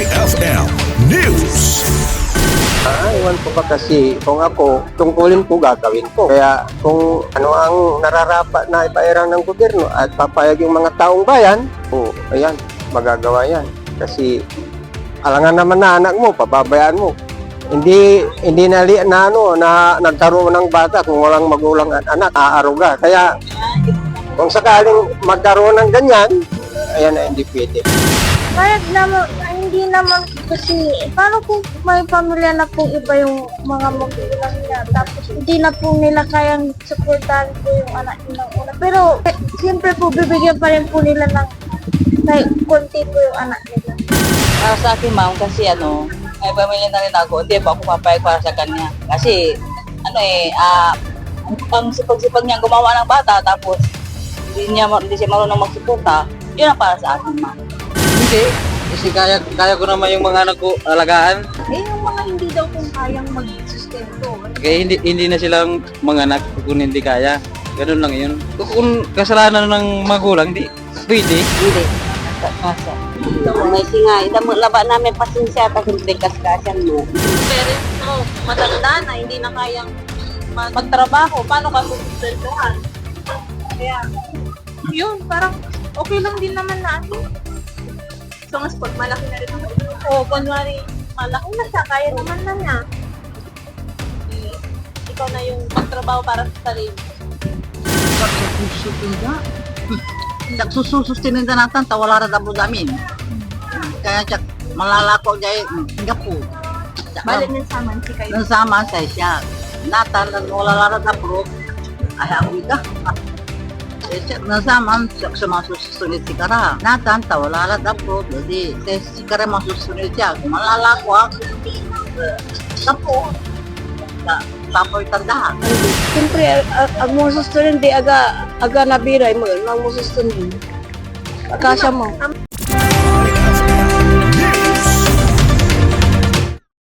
IFM News. Ah, iwan ko ba kasi kung ako, tungkulin ko, gagawin ko. Kaya kung ano ang nararapat na ipairang ng gobyerno at papayag yung mga taong bayan, oh, ayan, magagawa yan. Kasi alangan naman na anak mo, pababayaan mo. Hindi hindi na, li- na ano na nagkaroon ng bata kung walang magulang at anak, aaruga. Kaya kung sakaling magkaroon ng ganyan, ayan na hindi pwede. Kahit naman, hindi naman kasi, paano kung may pamilya na pong iba yung mga magulang niya, tapos hindi na po nila kayang supportahan po yung anak niya ng una. Pero, eh, siyempre po, bibigyan pa rin po nila ng kahit konti po yung anak nila. Para sa akin, ma'am, kasi ano, may pamilya na rin ako, hindi pa ako papayag para sa kanya. Kasi, ano eh, ah, ang, ang sipag-sipag niya gumawa ng bata, tapos hindi, niya, hindi siya marunong magsuporta, yun ang para sa akin, ma'am. Hindi. Kasi kaya, kaya ko naman yung mga anak ko alagaan. Eh, yung mga hindi daw kung kayang mag-sustento. Kaya hindi, hindi na silang mga anak kung hindi kaya. Ganun lang yun. Kung, kasalanan ng magulang, di pwede. Hindi. Kasa. May singa, ita mo laba namin pasensya, tapos hindi kaskasan mo. Parents mo, matanda na, hindi na kayang mag- magtrabaho, paano ka susunduhan? Kaya, Yun, parang okay lang din naman na ano. Mas pag malaki na rin ako. o kunwari, malaki Kung nagkakaya naman na niya. eh, ikaw na yung magtrabaho para sa sarili. Nagsusutinda. Nagsususustininda natin, tawala na dabo namin. Kaya siya, malalako dahil Singapore. Bali ng saman si kayo. Nang sama sa siya. Natan, wala na dabo. Ay, ako ika. Nang sama, siya masusunod si Kara. Natan, tawala na dabo. Jadi, si Kara masusunod siya. Malalako ako. Dabo. Tapoy tandahan. Siyempre, ang mo sustunin, di aga, aga nabiray mo, ang mo sustunin. Mo.